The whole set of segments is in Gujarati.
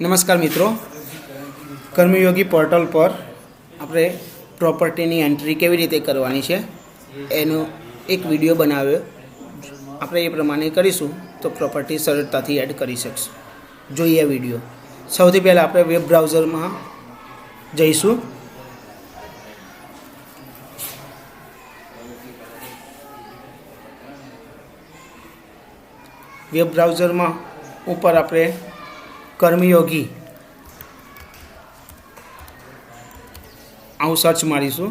નમસ્કાર મિત્રો. કર્મયોગી પોર્ટલ પર આપણે પ્રોપર્ટીની એન્ટ્રી કેવી રીતે કરવાની છે, એનો એક વીડિયો બનાવ્યો. આપણે એ પ્રમાણે કરીશું તો પ્રોપર્ટી સરળતાથી એડ કરી શકશું. જોઈએ વીડિયો સૌથી પહેલાં આપણે વેબ બ્રાઉઝરમાં જઈશું. વેબ બ્રાઉઝરમાં ઉપર આપણે કર્મયોગી. આવું સર્ચ મારીશું.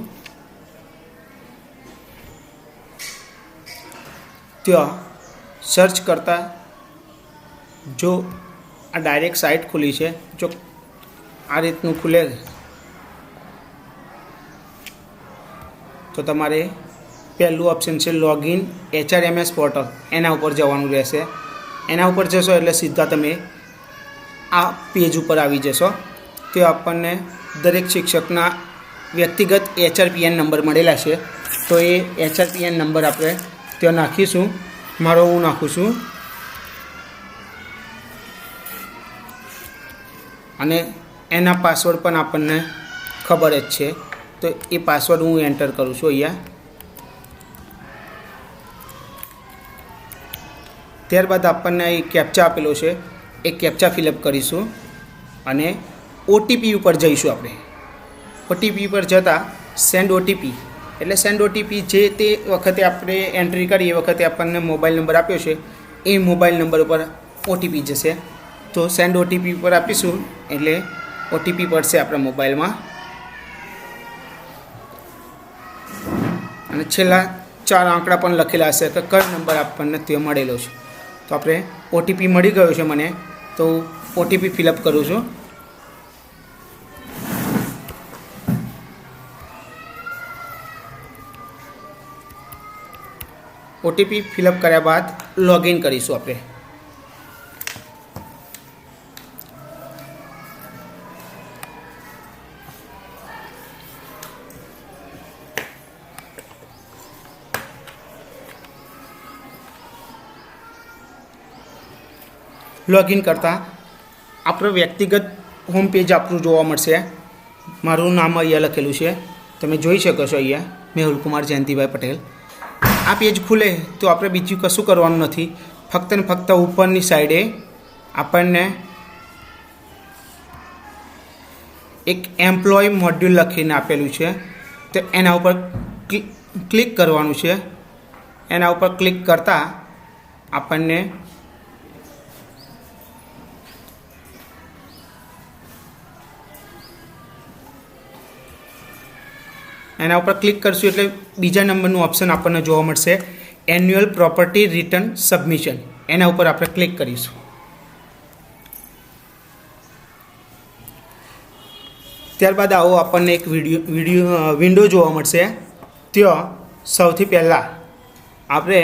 ત્યાં સર્ચ કરતાં જો આ ડાયરેક્ટ સાઇટ ખુલી છે, જો આ રીતનું ખુલે તો તમારે પહેલું ઓપ્શન છે લોગિન એચઆરએમએસ પોર્ટલ એના ઉપર જવાનું રહેશે. એના ઉપર જશો એટલે સીધા તમે આ પેજ ઉપર આવી જશો. તે આપણને દરેક શિક્ષકના વ્યક્તિગત એચઆરપીએન નંબર મળેલા છે. તો એ એચઆરપીએન નંબર આપણે ત્યાં નાખીશું. મારો હું નાખું છું. અને એના પાસવર્ડ પણ આપણને ખબર જ છે. તો એ પાસવર્ડ હું એન્ટર કરું છું અહીંયા. ત્યારબાદ આપણને એ કેપ્ચા આપેલો છે. એ કેપ્ચા ફિલઅપ કરીશું અને ઓટીપી ઉપર જઈશું આપણે. ઓટીપી પર જતાં સેન્ડ ઓટીપી એટલે સેન્ડ ઓટીપી જે તે વખતે આપણે એન્ટ્રી કરી, એ વખતે આપણને મોબાઈલ નંબર આપ્યો છે, એ મોબાઈલ નંબર ઉપર ઓટીપી જશે. તો સેન્ડ ઓટીપી ઉપર આપીશું, એટલે ઓટીપી પડશે આપણા મોબાઈલમાં. અને છેલ્લા ચાર આંકડા પણ લખેલા હશે કે કયો નંબર આપણને તે મળેલો છે. તો આપણે ઓટીપી મળી ગયો છે મને. તો ઓટીપી ફિલઅપ કરું છું. ઓટીપી ફિલઅપ કર્યા બાદ લોગિન કરીશું આપણે. લોગિન કરતાં. આપણું વ્યક્તિગત હોમ પેજ આપણું જોવા મળશે. મારું નામ અહીંયા લખેલું છે. તમે જોઈ શકો છો અહીંયા મેહુલકુમાર જયંતિભાઈ પટેલ. આ પેજ ખુલે તો આપણે બીજું કશું કરવાનું નથી. ફક્ત ને ફક્ત ઉપરની સાઈડે આપણને એક એમ્પ્લોય મોડ્યુલ લખીને આપેલું છે. તો એના ઉપર ક્લિક કરવાનું છે. એના ઉપર ક્લિક કરતાં આપણને એના ઉપર ક્લિક કરશું એટલે બીજા નંબરનું ઓપ્શન આપણને જોવા મળશે. એન્યુઅલ પ્રોપર્ટી રિટર્ન સબમિશન એના ઉપર આપણે ક્લિક કરીશું. ત્યારબાદ આવો આપણને એક વીડિયો વીડિયો વિન્ડો જોવા મળશે. ત્યાં સૌથી પહેલાં આપણે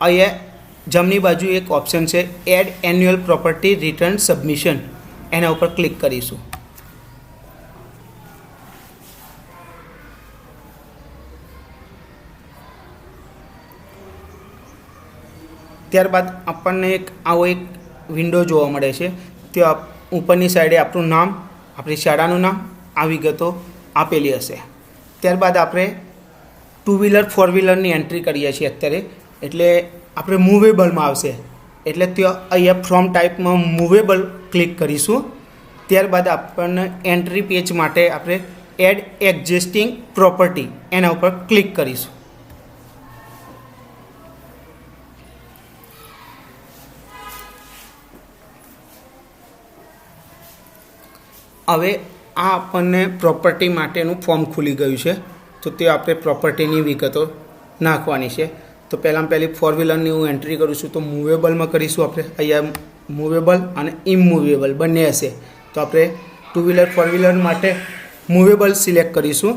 અહીંયા જમણી બાજુ એક ઓપ્શન છે add annual property return submission એના ઉપર ક્લિક કરીશું. ત્યારબાદ આપણને એક આવો એક વિન્ડો જોવા મળે છે. ત્યાં ઉપરની સાઈડે આપણું નામ, આપણી શાળાનું નામ આ વિગતો આપેલી હશે. ત્યારબાદ આપણે ટુ વ્હીલર ફોર વ્હીલરની એન્ટ્રી કરીએ છીએ અત્યારે. એટલે આપણે મૂવેબલમાં આવશે. એટલે ત્યાં અહીંયા ફ્રોમ ટાઈપમાં મૂવેબલ ક્લિક કરીશું. ત્યારબાદ આપણને એન્ટ્રી પેજ માટે આપણે એડ એક્ઝિસ્ટિંગ પ્રોપર્ટી એના ઉપર ક્લિક કરીશું. હવે આ આપણને પ્રોપર્ટી માટેનું ફોર્મ ખુલી ગયું છે. તો તે આપણે પ્રોપર્ટીની વિગતો નાખવાની છે. તો પહેલાં પહેલી ફોર વ્હીલરની હું એન્ટ્રી કરું છું. તો મૂવેબલમાં કરીશું આપણે. અહીંયા મૂવેબલ અને ઇમૂવેબલ બંને હશે. તો આપણે ટુ વ્હીલર ફોર વ્હીલર માટે મૂવેબલ સિલેક્ટ કરીશું.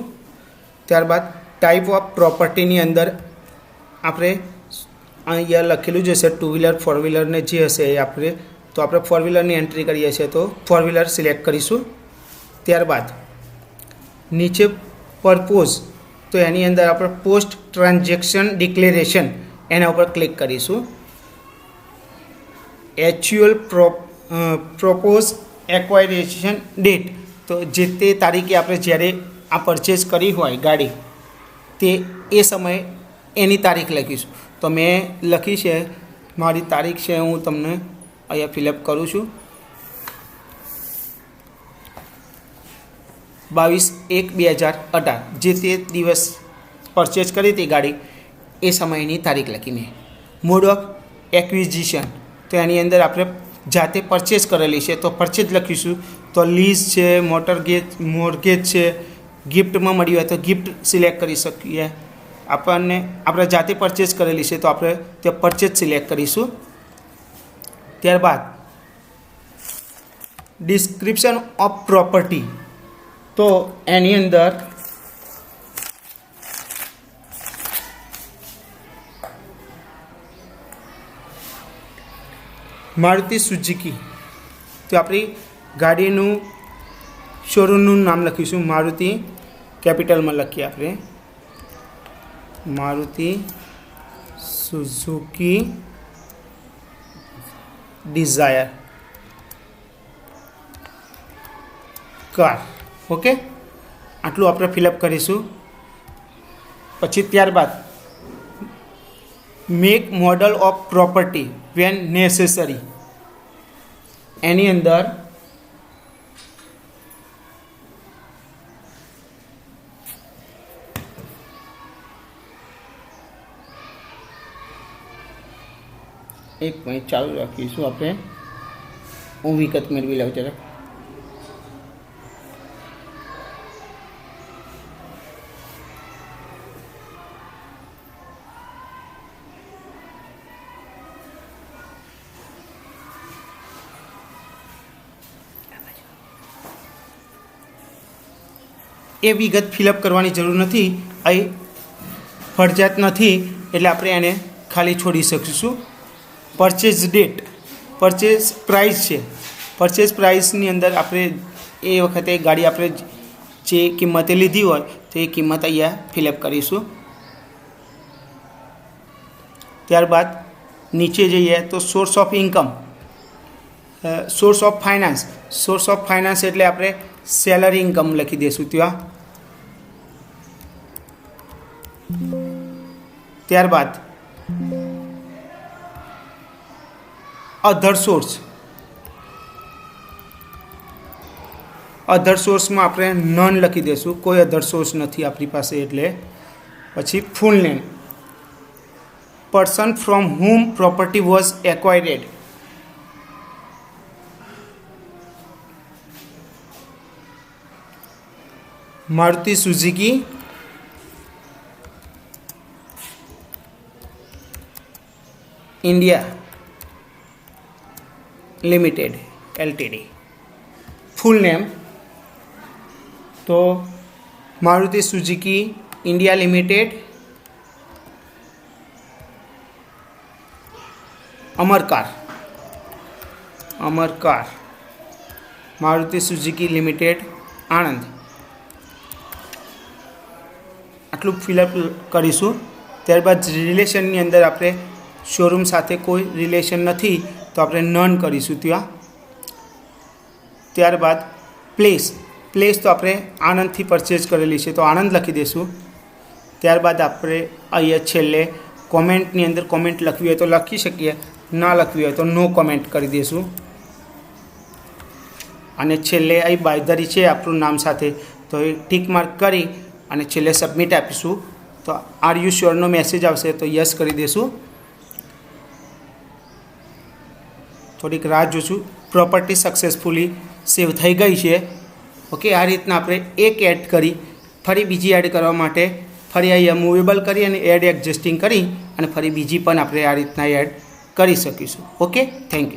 ત્યારબાદ ટાઈપ ઓફ પ્રોપર્ટીની અંદર આપણે અહીંયા લખેલું જ હશે ટુ વ્હીલર ફોર વ્હીલરને જે હશે એ આપણે, તો આપણે ફોર વ્હીલરની એન્ટ્રી કરીએ છીએ તો ફોર વ્હીલર સિલેક્ટ કરીશું. ત્યારબાદ નીચે પરપોઝ તો એની અંદર આપણે પોસ્ટ ટ્રાન્ઝેક્શન ડિક્લેરેશન એના ઉપર ક્લિક કરીશું. એચ્યુઅલ પ્રો પ્રોપોઝ એક્વાયરેશન ડેટ, તો જે તે તારીખે આપણે જ્યારે આ પરચેસ કરી હોય ગાડી, તે એ સમયે એની તારીખ લખીશું. તો મેં લખી છે, મારી તારીખ છે, હું તમને અહીંયા ફિલઅપ કરું છું. બાવીસ એક બે હજાર અઢાર. જે તે દિવસ પરચેસ કરી હતી ગાડી, એ સમયની તારીખ લખી મેં. મોડ ઓફ એક્વિઝિશન તો એની અંદર આપણે જાતે પરચેસ કરેલી છે, તો પરચેસ લખીશું. તો લીઝ છે મોટરગેજ મોર્ગેજ છે ગિફ્ટમાં મળી હોય તો ગિફ્ટ સિલેક્ટ કરી શકીએ. આપણને, આપણે જાતે પરચેસ કરેલી છે, તો આપણે તે પરચેસ સિલેક્ટ કરીશું. ત્યારબાદ ડિસ્ક્રિપ્શન ઓફ પ્રોપર્ટી તો એની અંદર મારુતિ સુઝુકી. તો આપણી ગાડીનું શોરૂમનું નામ લખીશું. મારુતિ કેપિટલમાં લખીએ આપણે. Maruti Suzuki Dzire. Car. Okay? આટલું આપણે ફિલઅપ કરીશું. પછી ત્યારબાદ make model of property when necessary એની અંદર, એક મિનિટ ચાલુ રાખીશું આપણે. હું વિગત મેળવી લઉં જરાક એ વિગત ફિલઅપ કરવાની જરૂર નથી. અહીં ફરજિયાત નથી, એટલે આપણે એને ખાલી છોડી શકીશું. પરચેઝ ડેટ પરચેઝ પ્રાઇસ છે. પરચેઝ પ્રાઇસની અંદર આપણે એ વખતે ગાડી આપણે જે કિંમતે લીધી હોય, તો એ કિંમત અહીંયા ફિલઅપ કરીશું. ત્યારબાદ નીચે જઈએ તો source of income source of finance source of finance એટલે આપણે સેલરી ઇન્કમ લખી દઈશું ત્યાં. ત્યારબાદ અધર સોર્સ અધર સોર્સમાં આપણે નન લખી દઈશું કોઈ અધર સોર્સ નથી આપણી પાસે એટલે પછી full name person from whom property was acquired Maruti Suzuki India limited LTD full name તો મારુતિ સુઝુકી ઇન્ડિયા લિમિટેડ અમરકાર અમરકાર મારુતિ સુઝુકી લિમિટેડ આણંદ આટલું ફિલઅપ કરીશું. ત્યારબાદ રિલેશનની અંદર આપણે શોરૂમ સાથે કોઈ રિલેશન નથી, તો આપણે નન કરીશું ત્યાં. ત્યારબાદ પ્લેસ પ્લેસ તો આપણે આણંદથી પરચેઝ કરેલી છે, તો આણંદ લખી દઈશું. ત્યારબાદ આપણે અહીંયા છેલ્લે કોમેન્ટની અંદર કોમેન્ટ લખવી હોય તો લખી શકીએ, ના લખવી હોય તો નો કોમેન્ટ કરી દઈશું. અને છેલ્લે અહીં બાયધરી છે આપણું નામ સાથે, તો એ ટીક માર્ક કરી અને છેલ્લે સબમિટ આપીશું. તો આર યુ શ્યોરનો મેસેજ આવશે તો યસ કરી દઈશું થોડીક રાહ જોશું. પ્રોપર્ટી સક્સેસફુલી સેવ થઈ ગઈ છે. ઓકે આ રીતના આપણે એક એડ કરી, ફરી બીજી એડ કરવા માટે ફરી અહીંયા મૂવેબલ કરી અને એડ એડજસ્ટિંગ કરી અને ફરી બીજી પણ આપણે આ રીતના એડ કરી શકીશું. Okay thank you